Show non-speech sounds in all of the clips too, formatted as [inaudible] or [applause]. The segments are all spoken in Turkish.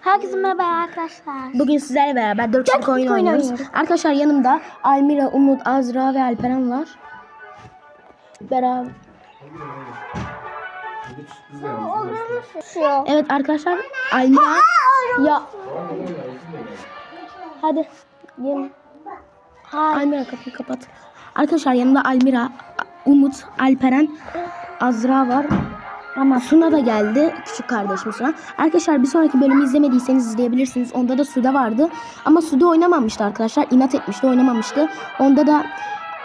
Herkese merhaba arkadaşlar. Bugün sizlerle beraber 4 kişilik kişilik oyun oynuyoruz. oynuyoruz. Arkadaşlar yanımda Almira, Umut, Azra ve Alperen var. Beraber. Evet arkadaşlar Almira ya hadi gelin. Almira kapıyı kapat. Arkadaşlar yanımda Almira, Umut, Alperen, Azra var. Ama Suna da geldi. Küçük kardeşim Suna. Arkadaşlar bir sonraki bölümü izlemediyseniz izleyebilirsiniz. Onda da Suda vardı. Ama Suda oynamamıştı arkadaşlar. İnat etmişti oynamamıştı. Onda da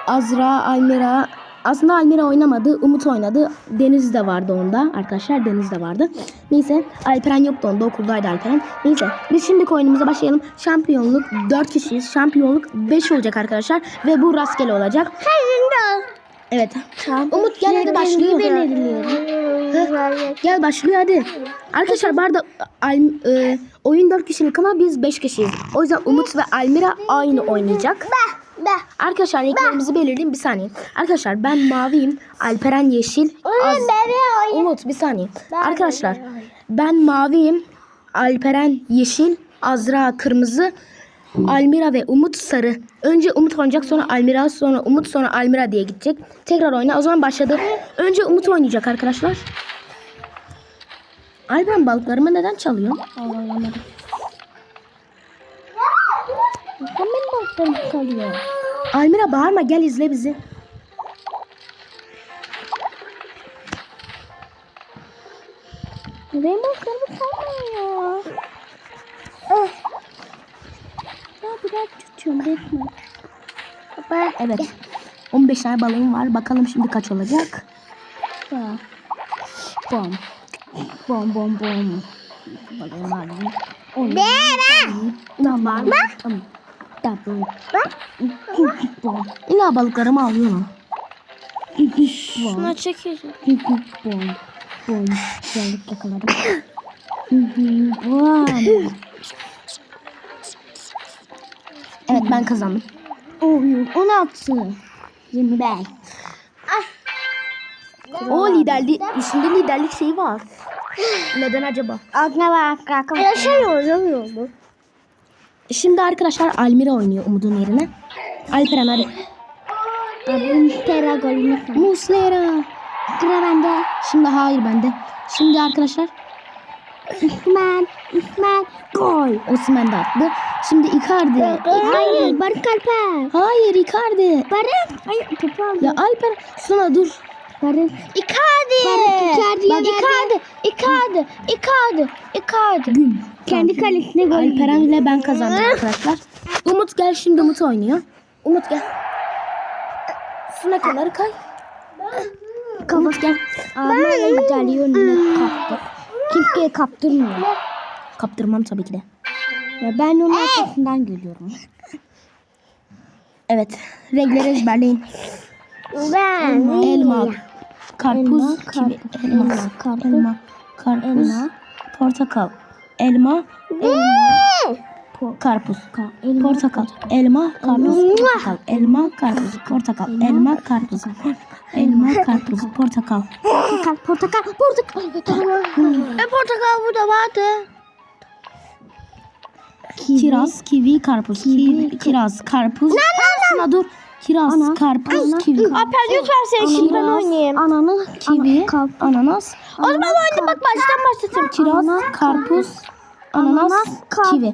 Azra, Almira aslında Almira oynamadı. Umut oynadı. Deniz de vardı onda. Arkadaşlar Deniz de vardı. Neyse Alperen yoktu onda. Okuldaydı Alperen. Neyse biz şimdiki oyunumuza başlayalım. Şampiyonluk 4 kişiyiz. Şampiyonluk 5 olacak arkadaşlar. Ve bu rastgele olacak. Evet. Umut gel hadi başlıyor. Gel başlıyor hadi. Arkadaşlar bu arada Al- e, oyun 4 kişilik ama biz 5 kişiyiz. O yüzden Umut ve Almira aynı oynayacak. Arkadaşlar renklerimizi belirleyeyim bir saniye. Arkadaşlar ben maviyim. Alperen yeşil. Az- Umut bir saniye. Arkadaşlar ben maviyim. Alperen yeşil. Azra kırmızı. Almira ve Umut sarı. Önce Umut oynayacak sonra Almira sonra Umut sonra Almira diye gidecek. Tekrar oyna. O zaman başladı. Önce Umut oynayacak arkadaşlar. Alperen balıklarımı neden çalıyor? Anlamadım. Neden benim kalıyor? Almira bağırma gel izle bizi. Biraz tutuyorum bekle. Baba. Evet. 15 tane balığım var. Bakalım şimdi kaç olacak. Bom. Bom bom bom. Balığım var lan. Onu. Tamam. Tamam. Double. Bom. İlla balıklarımı alıyor mu? Şuna çekiyorsun. Bom. Bom. Geldik yakaladık. Bom. Evet ben kazandım. Oyun 16. 25. O liderlik, üstünde liderlik şeyi var. Neden acaba? Aklına bak kalkın. Yaşamıyor, yaşamıyor mu? Şimdi arkadaşlar Almira oynuyor Umut'un yerine. Alperen hadi. Abim tera golünü. Muslera. Sıra bende. Şimdi hayır bende. Şimdi arkadaşlar İsmen, İsmen, gol. Osimhen de attı. Şimdi Icardi. Hayır, Barış Alper. Hayır Icardi. Barış. Hayır, topu aldı. Ya Alper Suna dur. Barış. Icardi. Barış Icardi'ye Bak, Icardi. Icardi. Icardi. Icardi. Güm. Kendi kalesine gol. Alperen ile ben kazandım arkadaşlar. Umut gel şimdi Umut oynuyor. Umut gel. Suna kenarı kay. Umut gel. Ama geliyor önüne kaptı. Kimseye kaptırmıyor. Kaptırmam tabii ki de. Ya ben onun arkasından geliyorum. Evet. Renkleri ezberleyin. Ben. Elma, karpuz, Elma, kivi, karpuz, elma, elma, karpuz, elma, karpuz, elma. portakal, elma, Po- karpuz, Ka- elma, portakal, elma, karpuz, portakal, elma, karpuz, portakal, elma, karpuz, elma, karpuz, portakal. Portakal, portakal, portakal. E portakal burada vardı. Kiraz, kivi, karpuz, kivi, kiraz, karpuz. Şuna dur. Kiraz, Ana, karpuz, ana. kivi. Alper lütfen sen şimdi ben oynayayım. Ananı, Kivi, Ana, ananas, o zaman oyunu bak baştan başlatayım. kiraz, karpuz, ananas, kivi.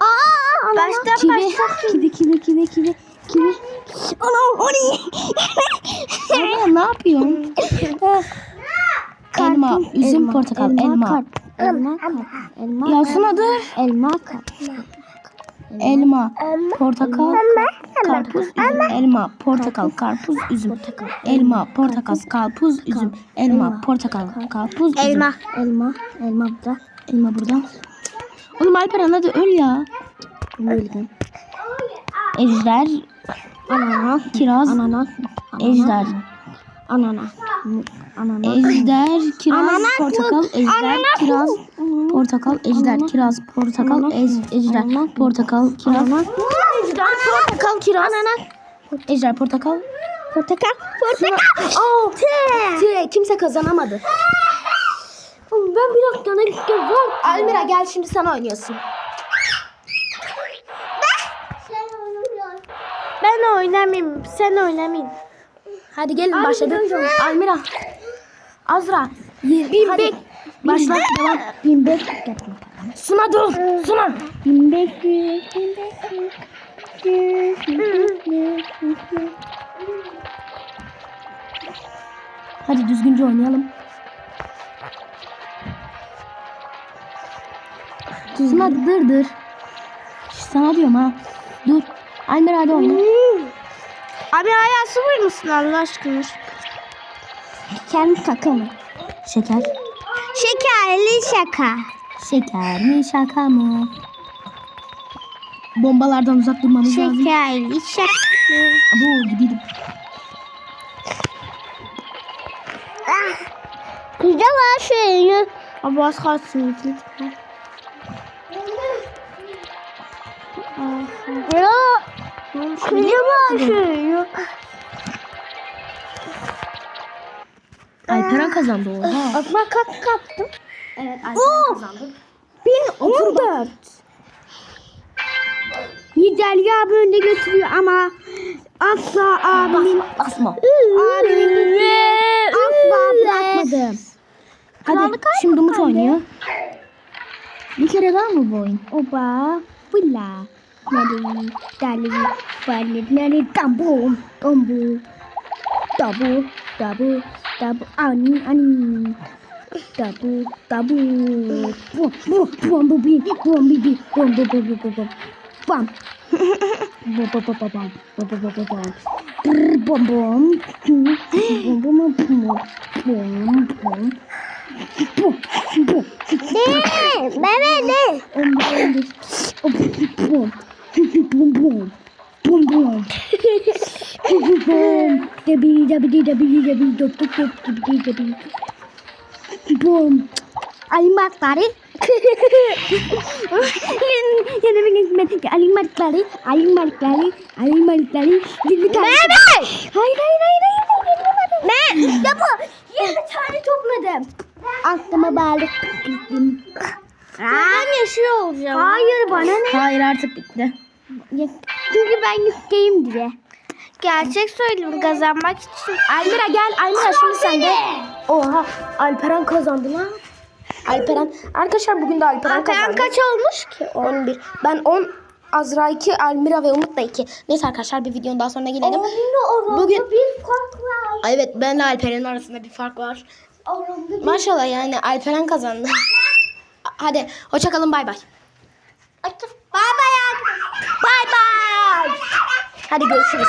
Aa, baştan Kivi, kivi, kivi, kivi, kivi, kivi. Ana, o ne? Oraya ne yapıyorsun? elma, üzüm, portakal, elma. Kart, elma, kart, elma, Ya Suna dur. elma, kart. Elma, portakal, karpuz, üzüm, elma, portakal, karpuz, üzüm, elma, portakal, karpuz, üzüm, elma, portakal, karpuz, üzüm. Elma, elma, elma burada. Elma burada. Oğlum Alperen hadi öl ya. Böyle. Ejder, Ananas, kiraz, ananas, ejder. ananas, ananas. Ejder, kiraz, Ananas portakal, ejder, Ananas kiraz, portakal, ejder, kiraz, portakal, ejder, portakal, kiraz, ejder, portakal, kiraz, ejder, portakal. Portakal, portakal. Oh, T. Kimse kazanamadı ben bir dakikana gideceğim. Var. Almira gel şimdi sen oynuyorsun. Ben oynamayayım. Sen oynamayın. Hadi gelin Abi, başladık. Almira. Azra. Yer, Binbek. Başla devam. Binbek. Suna dur. Suna. Binbek. Hadi düzgünce oynayalım. Suna dır dır. Şş, Sana diyorum ha. Dur. Almira hadi oyna. Abi hala sıvır mısın Allah aşkına? Kendi şaka mı? Şeker. Şekerli şaka. Şeker mi şaka mı? Bombalardan uzak durmamız lazım. Şekerli şaka. Bu gidelim. Güzel var şeyini. Abi az kalsın lütfen. Ya. Var şeyini. Alperen kazandı oha. Bak kap kaptım. Evet Alperen kazandı. Bin on dört. Yücelge abi önde götürüyor ama asla abimin Basma. abimin asla bırakmadım. Hadi Krallık şimdi Umut oynuyor. Bir kere daha mı bu oyun? Oba, bula, nari, dali, bali, nari, tambu, tambu, tabu, tabu, tabu, ani, ani, tabu, tabu, bu, bu, bu, bu, bi, bu, bi, bi, bu, bu, bu, bu, bu, bu, bam, bu, bu, bu, bu, bam, bu, bu, bu, bu, bam, Brr, bom, bom, bum, bum, bum, bum, bum, bum, bum, bum. Ne? Bebe ne? Bum bum bum bum bum bum bum debi debi debi debi dop dop dop debi debi bum alimat tari yana bir gitmedi alimat tari alimat tari alimat tari Bebe! Hayır hayır hayır hayır Ne? İşte bu. 20 tane topladım. Aklıma bağlı. Ben yaşıyor olacağım. Hayır bana ne? Hayır artık bitti. Çünkü ben yükteyim diye. Gerçek söyleyeyim kazanmak için. Almira gel. Almira şimdi sen de. Oha. Alperen kazandı lan. Alperen. Arkadaşlar bugün de Alperen Alperen kazandı. kaç olmuş ki? 11. Ben 10. Azra 2, Almira ve Umut da 2. Neyse arkadaşlar bir videonun daha sonuna gelelim. Bugün Bugün- bir fark var. Evet ben de Alperen'in arasında bir fark var. Maşallah yani Alperen kazandı. [laughs] Hadi hoşçakalın bay bay. Bye bye. Bye bye. Hadi görüşürüz.